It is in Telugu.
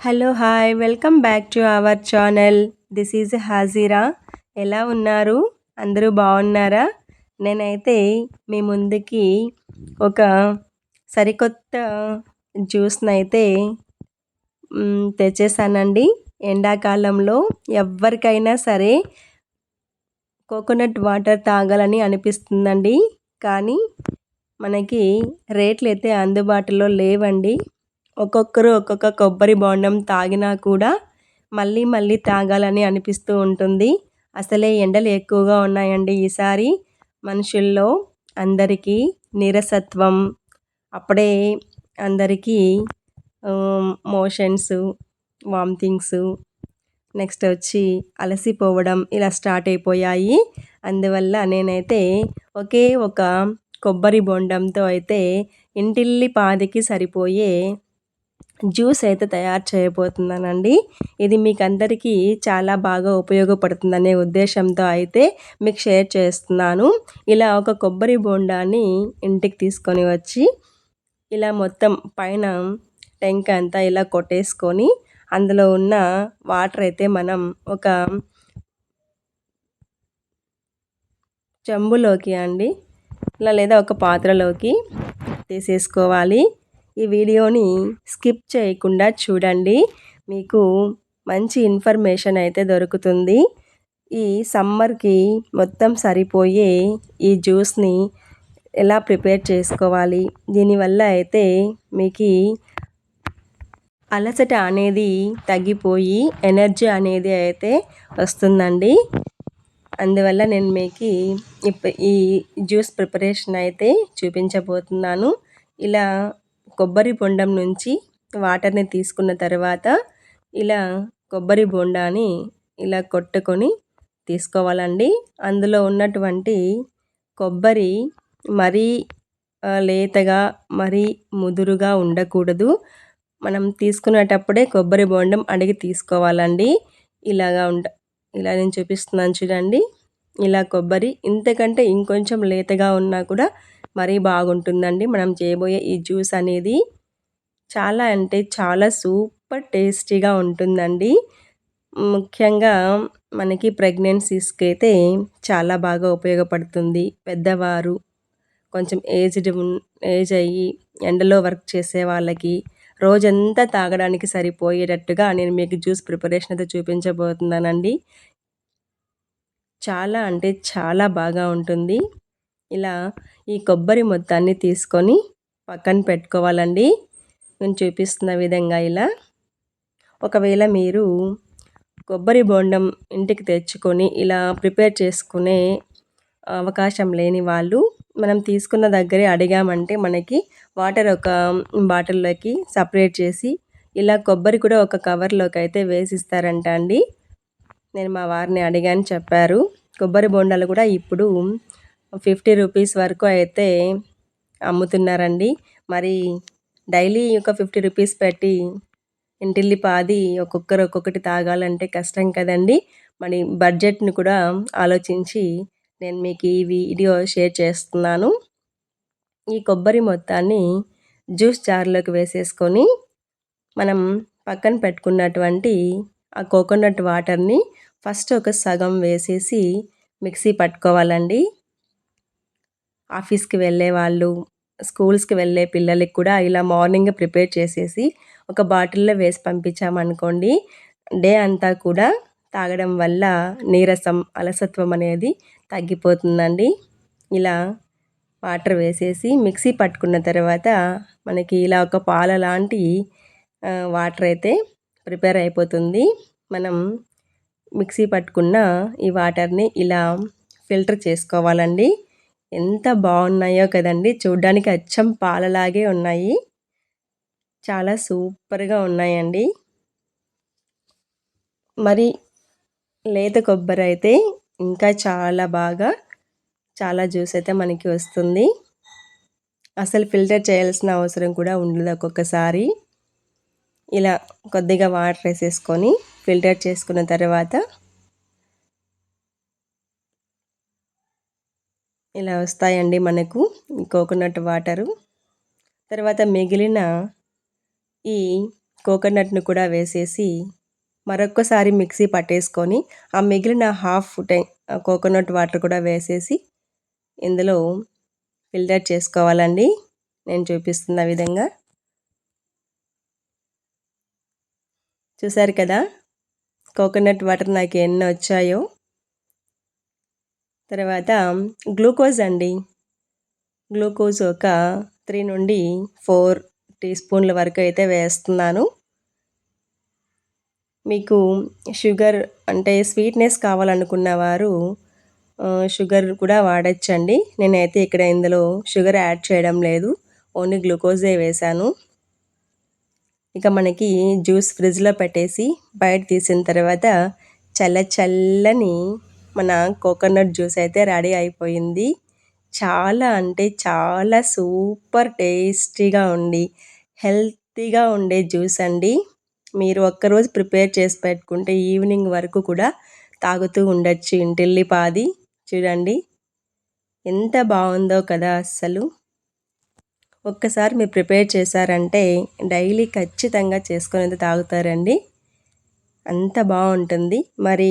Hello hi welcome back to our channel this is Hajira ఎలా ఉన్నారు? అందరూ బాగున్నారా? నేనైతే మీ ముందుకి ఒక సరికొత్త జ్యూస్ని అయితే తెచ్చేసానండి. ఎండాకాలంలో ఎవరికైనా సరే కోకోనట్ వాటర్ తాగాలని అనిపిస్తుందండి. కానీ మనకి రేట్లు అయితే అందుబాటులో లేవండి. ఒక్కొక్కరు ఒక్కొక్క కొబ్బరి బోండం తాగినా కూడా మళ్ళీ మళ్ళీ తాగాలని అనిపిస్తూ ఉంటుంది. అసలే ఎండలు ఎక్కువగా ఉన్నాయండి ఈసారి. మనుషుల్లో అందరికీ నీరసత్వం అప్పుడే అందరికీ మోషన్స్ వామిటింగ్స్ నెక్స్ట్ వచ్చి అలసిపోవడం ఇలా స్టార్ట్ అయిపోయాయి. అందువల్ల నేనైతే ఒకే ఒక కొబ్బరి బొండంతో అయితే ఇంటిల్లి పాదికి సరిపోయే జ్యూస్ అయితే తయారు చేయబోతున్నానండి. ఇది మీకు అందరికీ చాలా బాగా ఉపయోగపడుతుందనే ఉద్దేశంతో అయితే మీకు షేర్ చేస్తున్నాను. ఇలా ఒక కొబ్బరి బోండాన్ని ఇంటికి తీసుకొని వచ్చి ఇలా మొత్తం పైన టెంక్ అంతా ఇలా కొట్టేసుకొని అందులో ఉన్న వాటర్ అయితే మనం ఒక చెంబులోకి అండి ఇలా లేదా ఒక పాత్రలోకి తీసేసుకోవాలి. ఈ వీడియోని స్కిప్ చేయకుండా చూడండి. మీకు మంచి ఇన్ఫర్మేషన్ అయితే దొరుకుతుంది. ఈ సమ్మర్కి మొత్తం సరిపోయే ఈ జ్యూస్ని ఎలా ప్రిపేర్ చేసుకోవాలి? దీనివల్ల అయితే మీకు అలసట అనేది తగ్గిపోయి ఎనర్జీ అనేది అయితే వస్తుందండి. అందువల్ల నేను మీకు ఈ జ్యూస్ ప్రిపరేషన్ అయితే చూపించబోతున్నాను. ఇలా కొబ్బరి బొండం నుంచి వాటర్ని తీసుకున్న తర్వాత ఇలా కొబ్బరి బొండాని ఇలా కొట్టుకొని తీసుకోవాలండి. అందులో ఉన్నటువంటి కొబ్బరి మరీ లేతగా మరీ ముదురుగా ఉండకూడదు. మనం తీసుకునేటప్పుడే కొబ్బరి బొండం అడిగి తీసుకోవాలండి. ఇలాగా ఉండ ఇలా నేను చూపిస్తున్నాను చూడండి. ఇలా కొబ్బరి ఇంతకంటే ఇంకొంచెం లేతగా ఉన్నా కూడా మరీ బాగుంటుందండి. మనం చేయబోయే ఈ జ్యూస్ అనేది చాలా అంటే చాలా సూపర్ టేస్టీగా ఉంటుందండి. ముఖ్యంగా మనకి ప్రెగ్నెన్సీస్కి అయితే చాలా బాగా ఉపయోగపడుతుంది. పెద్దవారు కొంచెం ఏజ్డ్ ఏజ్ అయ్యి ఎండలో వర్క్ చేసే వాళ్ళకి రోజంతా తాగడానికి సరిపోయేటట్టుగా నేను మీకు జ్యూస్ ప్రిపరేషన్ అయితే చూపించబోతున్నానండి. చాలా అంటే చాలా బాగా ఉంటుంది. ఇలా ఈ కొబ్బరి మొత్తాన్ని తీసుకొని పక్కన పెట్టుకోవాలండి. నేను చూపిస్తున్న విధంగా ఇలా. ఒకవేళ మీరు కొబ్బరి బోండం ఇంటికి తెచ్చుకొని ఇలా ప్రిపేర్ చేసుకునే అవకాశం లేని వాళ్ళు మనం తీసుకున్న దగ్గరే అడిగామంటే మనకి వాటర్ ఒక బాటిల్లోకి సపరేట్ చేసి ఇలా కొబ్బరి కూడా ఒక కవర్లోకి అయితే వేసిస్తారంట అండి. నేను మా వారిని అడిగాను చెప్పారు. కొబ్బరి బోండాలు కూడా ఇప్పుడు ఫిఫ్టీ రూపీస్ వరకు అయితే అమ్ముతున్నారండి. మరి డైలీ ఒక ఫిఫ్టీ రూపీస్ పెట్టి ఇంటిల్లి పాది ఒక్కొక్కరు ఒక్కొక్కటి తాగాలంటే కష్టం కదండి. మరి బడ్జెట్ని కూడా ఆలోచించి నేను మీకు ఈ వీడియో షేర్ చేస్తున్నాను. ఈ కొబ్బరి మొత్తాన్ని జ్యూస్ జార్లోకి వేసేసుకొని మనం పక్కన పెట్టుకున్నటువంటి ఆ కోకోనట్ వాటర్ని ఫస్ట్ ఒక సగం వేసేసి మిక్సీ పట్టుకోవాలండి. ఆఫీస్కి వెళ్ళే వాళ్ళు స్కూల్స్కి వెళ్ళే పిల్లలకి కూడా ఇలా మార్నింగ్ ప్రిపేర్ చేసేసి ఒక బాటిల్లో వేసి పంపించామనుకోండి డే అంతా కూడా తాగడం వల్ల నీరసం అలసత్వం అనేది తగ్గిపోతుందండి. ఇలా వాటర్ వేసేసి మిక్సీ పట్టుకున్న తర్వాత మనకి ఇలా ఒక పాల లాంటి వాటర్ అయితే ప్రిపేర్ అయిపోతుంది. మనం మిక్సీ పట్టుకున్న ఈ వాటర్ని ఇలా ఫిల్టర్ చేసుకోవాలండి. ఎంత బాగున్నాయో కదండి. చూడ్డానికి అచ్చం పాలలాగే ఉన్నాయి. చాలా సూపర్గా ఉన్నాయండి. మరి లేత కొబ్బరి అయితే ఇంకా చాలా బాగా చాలా జ్యూస్ అయితే మనకి వస్తుంది. అసలు ఫిల్టర్ చేయాల్సిన అవసరం కూడా ఉండదు ఒక్కొక్కసారి. ఇలా కొద్దిగా వాటర్ వేసేసుకొని ఫిల్టర్ చేసుకున్న తర్వాత ఇలా వస్తాయండి మనకు కోకోనట్ వాటరు. తర్వాత మిగిలిన ఈ కోకోనట్ను కూడా వేసేసి మరొక్కసారి మిక్సీ పట్టేసుకొని ఆ మిగిలిన హాఫ్ టై కోకోనట్ వాటర్ కూడా వేసేసి ఇందులో ఫిల్టర్ చేసుకోవాలండి. నేను చూపిస్తున్న విధంగా. చూసారు కదా? కోకోనట్ వాటర్ నాకు ఎన్ని వచ్చాయో? తర్వాత గ్లూకోజ్ అండి. గ్లూకోజ్ ఒక త్రీ నుండి ఫోర్ టీ స్పూన్ల వరకు అయితే వేస్తున్నాను. మీకు షుగర్ అంటే స్వీట్నెస్ కావాలనుకున్న వారు షుగర్ కూడా వాడచ్చండి. నేనైతే ఇక్కడ ఇందులో షుగర్ యాడ్ చేయడం లేదు. ఓన్లీ గ్లూకోజే వేశాను. ఇక మనకి జ్యూస్ ఫ్రిడ్జ్లో పెట్టేసి బయట తీసిన తర్వాత చల్ల చల్లని మన కోకోనట్ జ్యూస్ అయితే రెడీ అయిపోయింది. చాలా అంటే చాలా సూపర్ టేస్టీగా ఉండి హెల్తీగా ఉండే జ్యూస్ అండి. మీరు ఒక్కరోజు ప్రిపేర్ చేసి పెట్టుకుంటే ఈవినింగ్ వరకు కూడా తాగుతూ ఉండొచ్చు ఇంటిల్లిపాది చూడండి ఎంత బాగుందో కదా అస్సలు. ఒక్కసారి మీరు ప్రిపేర్ చేశారంటే డైలీ ఖచ్చితంగా చేసుకొని తాగుతారండి. అంత బాగుంటుంది. మరి